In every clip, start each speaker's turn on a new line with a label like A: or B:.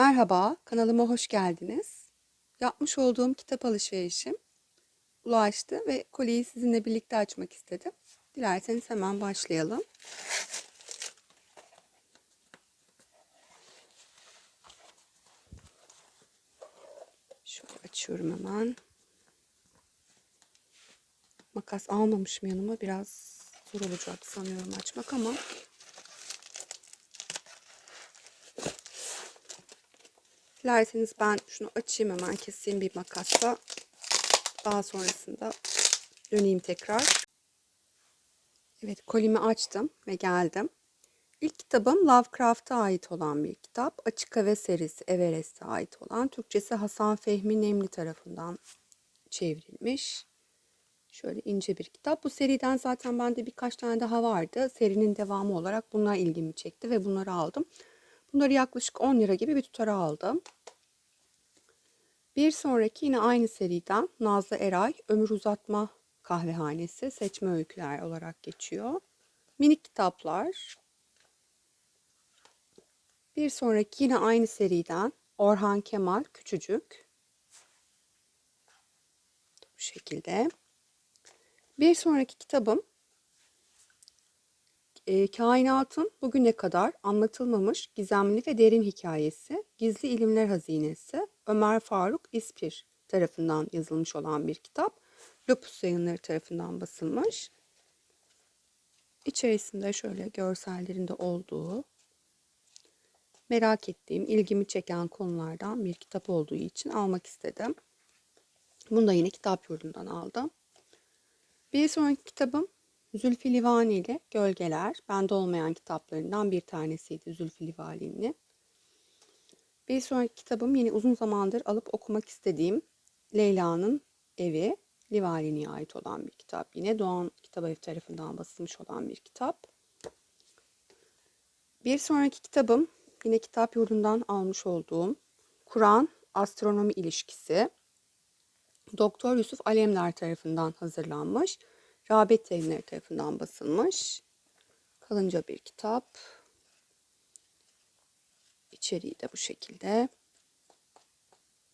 A: Merhaba, kanalıma hoş geldiniz. Yapmış olduğum kitap alışverişim ulaştı ve koliyi sizinle birlikte açmak istedim. Dilerseniz hemen başlayalım. Şöyle açıyorum hemen. Makas almamışım yanıma. Biraz zor olacak sanıyorum açmak ama Dilerseniz ben şunu açayım hemen keseyim bir makasla. Daha sonrasında döneyim tekrar. Evet kolimi açtım ve geldim. İlk kitabım Lovecraft'a ait olan bir kitap. Açık Hava serisi Everest'e ait olan. Türkçesi Hasan Fehmi Nemli tarafından çevrilmiş. Şöyle ince bir kitap. Bu seriden zaten bende birkaç tane daha vardı. Serinin devamı olarak bunlar ilgimi çekti ve bunları aldım. Bunları yaklaşık 10 lira gibi bir tutara aldım. Bir sonraki yine aynı seriden Nazlı Eray Ömür Uzatma Kahvehanesi seçme öyküler olarak geçiyor. Minik kitaplar. Bir sonraki yine aynı seriden Orhan Kemal Küçücük. Bu şekilde. Bir sonraki kitabım e, kainatın bugüne kadar anlatılmamış gizemli ve derin hikayesi Gizli İlimler Hazinesi Ömer Faruk İspir tarafından yazılmış olan bir kitap. Lopus yayınları tarafından basılmış. İçerisinde şöyle görsellerinde olduğu merak ettiğim, ilgimi çeken konulardan bir kitap olduğu için almak istedim. Bunu da yine kitap yurdundan aldım. Bir sonraki kitabım Zülfü Livani ile Gölgeler. Bende olmayan kitaplarından bir tanesiydi Zülfü Livani'nin. Bir sonraki kitabım yine uzun zamandır alıp okumak istediğim Leyla'nın Evi. Livani'ye ait olan bir kitap. Yine Doğan Kitabevi tarafından basılmış olan bir kitap. Bir sonraki kitabım yine kitap yurdundan almış olduğum Kur'an Astronomi ilişkisi. Doktor Yusuf Alemdar tarafından hazırlanmış. Rağbet Yayınları tarafından basılmış. Kalınca bir kitap. İçeriği de bu şekilde.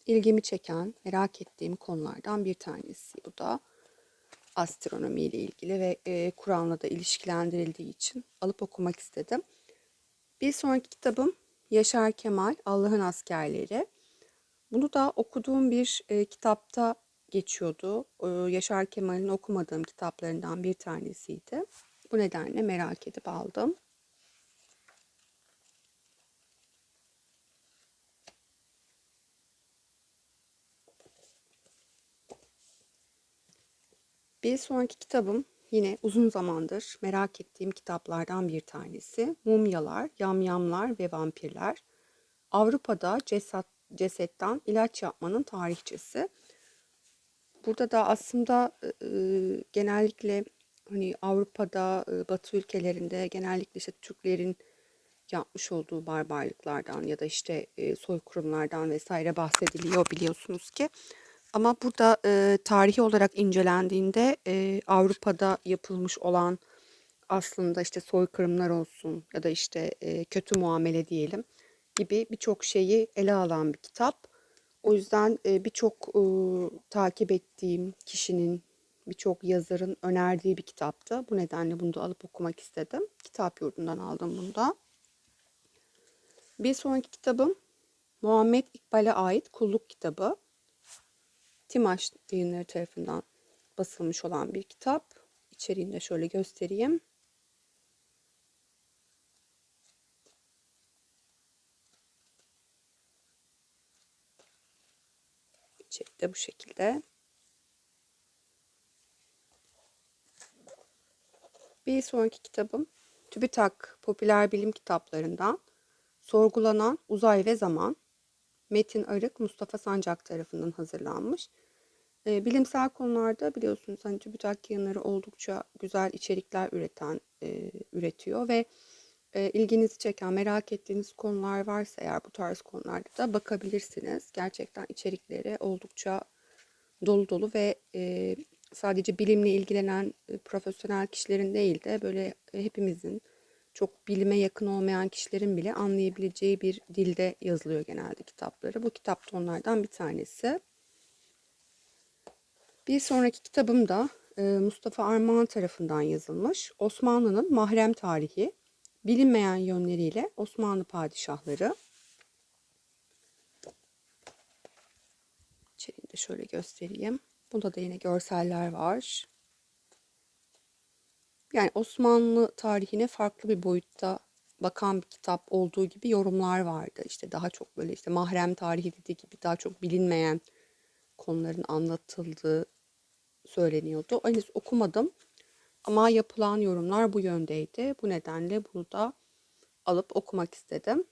A: İlgimi çeken, merak ettiğim konulardan bir tanesi bu da. Astronomi ile ilgili ve e, Kur'an'la da ilişkilendirildiği için alıp okumak istedim. Bir sonraki kitabım Yaşar Kemal, Allah'ın Askerleri. Bunu da okuduğum bir e, kitapta geçiyordu. Yaşar Kemal'in okumadığım kitaplarından bir tanesiydi. Bu nedenle merak edip aldım. Bir sonraki kitabım yine uzun zamandır merak ettiğim kitaplardan bir tanesi. Mumyalar, Yamyamlar ve Vampirler. Avrupa'da ceset, cesetten ilaç yapmanın tarihçesi. Burada da aslında e, genellikle hani Avrupa'da, e, Batı ülkelerinde genellikle işte Türklerin yapmış olduğu barbarlıklardan ya da işte e, soykırımlardan vesaire bahsediliyor biliyorsunuz ki. Ama burada e, tarihi olarak incelendiğinde e, Avrupa'da yapılmış olan aslında işte soykırımlar olsun ya da işte e, kötü muamele diyelim gibi birçok şeyi ele alan bir kitap. O yüzden e, birçok e, takip ettiğim kişinin, birçok yazarın önerdiği bir kitaptı. Bu nedenle bunu da alıp okumak istedim. Kitap yurdundan aldım bunu da. Bir sonraki kitabım Muhammed İkbal'e ait Kulluk kitabı. Timaş yayınları tarafından basılmış olan bir kitap. İçeriğini de şöyle göstereyim. De bu şekilde. Bir sonraki kitabım TÜBİTAK popüler bilim kitaplarından Sorgulanan Uzay ve Zaman Metin Arık Mustafa Sancak tarafından hazırlanmış. E, bilimsel konularda biliyorsunuz hani TÜBİTAK yayınları oldukça güzel içerikler üreten e, üretiyor ve e, ilginizi çeken, merak ettiğiniz konular varsa eğer bu tarz konularda da bakabilirsiniz. Gerçekten içerikleri oldukça dolu dolu ve sadece bilimle ilgilenen e, profesyonel kişilerin değil de böyle e, hepimizin çok bilime yakın olmayan kişilerin bile anlayabileceği bir dilde yazılıyor genelde kitapları. Bu kitap da onlardan bir tanesi. Bir sonraki kitabım da Mustafa Armağan tarafından yazılmış. Osmanlı'nın mahrem tarihi, bilinmeyen yönleriyle Osmanlı padişahları. İçeriğini de şöyle göstereyim. Bunda da yine görseller var. Yani Osmanlı tarihine farklı bir boyutta bakan bir kitap olduğu gibi yorumlar vardı. İşte daha çok böyle işte mahrem tarihi dediği gibi daha çok bilinmeyen konuların anlatıldığı söyleniyordu. Henüz okumadım ama yapılan yorumlar bu yöndeydi. Bu nedenle bunu da alıp okumak istedim.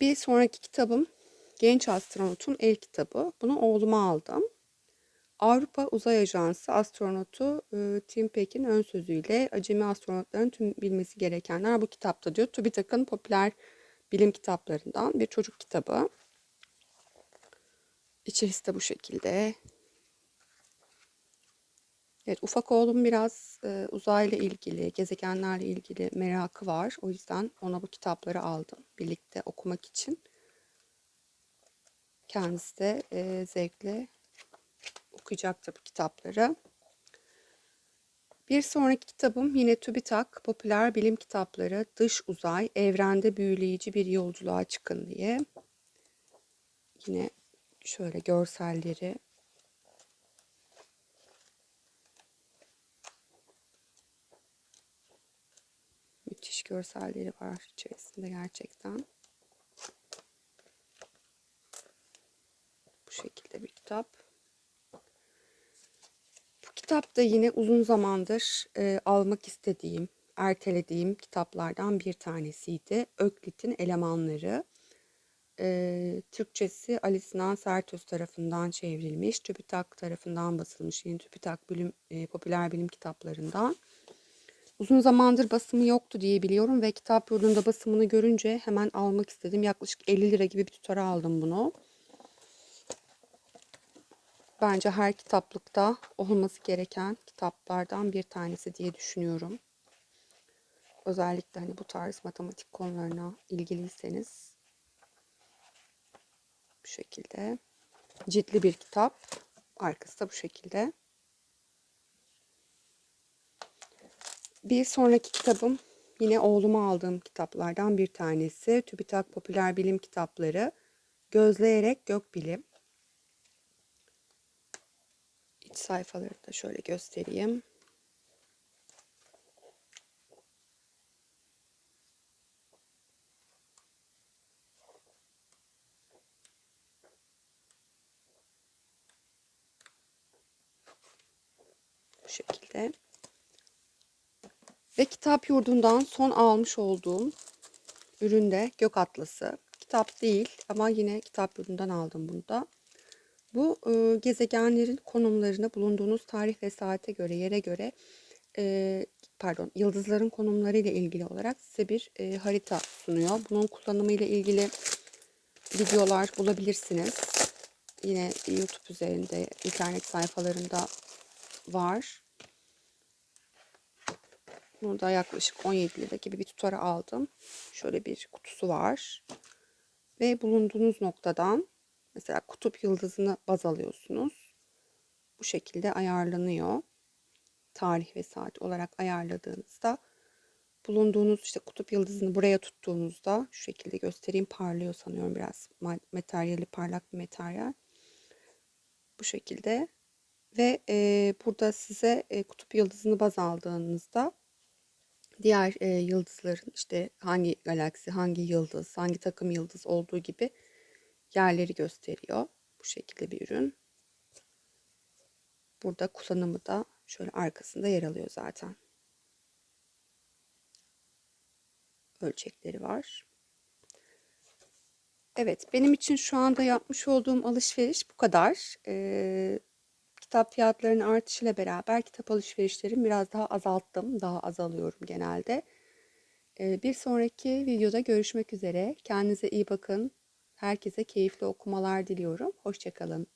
A: Bir sonraki kitabım Genç Astronotun El Kitabı. Bunu oğluma aldım. Avrupa Uzay Ajansı astronotu e, Tim Peck'in ön sözüyle acemi astronotların tüm bilmesi gerekenler bu kitapta diyor. TÜBİTAK'ın popüler bilim kitaplarından bir çocuk kitabı. İçerisi de bu şekilde. Evet, ufak oğlum biraz e, uzayla ilgili, gezegenlerle ilgili merakı var. O yüzden ona bu kitapları aldım birlikte okumak için. Kendisi de e, zevkle okuyacaktır bu kitapları. Bir sonraki kitabım yine TÜBİTAK Popüler Bilim Kitapları Dış Uzay Evrende Büyüleyici Bir Yolculuğa Çıkın diye. Yine şöyle görselleri müthiş görselleri var içerisinde gerçekten. Bu şekilde bir kitap. Bu kitap da yine uzun zamandır e, almak istediğim, ertelediğim kitaplardan bir tanesiydi. Öklit'in Elemanları. E, Türkçesi Ali Sinan Sertöz tarafından çevrilmiş. TÜBİTAK tarafından basılmış. Yine TÜBİTAK bilim, e, popüler bilim kitaplarından. Uzun zamandır basımı yoktu diye biliyorum ve kitap yurdunda basımını görünce hemen almak istedim. Yaklaşık 50 lira gibi bir tutara aldım bunu. Bence her kitaplıkta olması gereken kitaplardan bir tanesi diye düşünüyorum. Özellikle hani bu tarz matematik konularına ilgiliyseniz bu şekilde ciltli bir kitap. Arkası da bu şekilde. Bir sonraki kitabım yine oğluma aldığım kitaplardan bir tanesi. TÜBİTAK Popüler Bilim Kitapları. Gözleyerek Gökbilim. İç sayfaları da şöyle göstereyim. Bu şekilde. Ve kitap yurdundan son almış olduğum ürün de Gök Atlası. Kitap değil ama yine kitap yurdundan aldım bunu da. Bu e, gezegenlerin konumlarını bulunduğunuz tarih ve saate göre, yere göre e, pardon yıldızların konumları ile ilgili olarak size bir e, harita sunuyor. Bunun kullanımı ile ilgili videolar bulabilirsiniz. Yine YouTube üzerinde, internet sayfalarında var. Bunu da yaklaşık 17 lira gibi bir tutara aldım. Şöyle bir kutusu var. Ve bulunduğunuz noktadan mesela kutup yıldızını baz alıyorsunuz. Bu şekilde ayarlanıyor. Tarih ve saat olarak ayarladığınızda bulunduğunuz işte kutup yıldızını buraya tuttuğunuzda şu şekilde göstereyim parlıyor sanıyorum biraz materyali parlak bir materyal. Bu şekilde ve e, burada size e, kutup yıldızını baz aldığınızda diğer e, yıldızların işte hangi galaksi, hangi yıldız, hangi takım yıldız olduğu gibi yerleri gösteriyor. Bu şekilde bir ürün. Burada kullanımı da şöyle arkasında yer alıyor zaten. Ölçekleri var. Evet, benim için şu anda yapmış olduğum alışveriş bu kadar. Ee, kitap fiyatlarının artışıyla beraber kitap alışverişlerimi biraz daha azalttım. Daha azalıyorum genelde. Bir sonraki videoda görüşmek üzere. Kendinize iyi bakın. Herkese keyifli okumalar diliyorum. Hoşçakalın.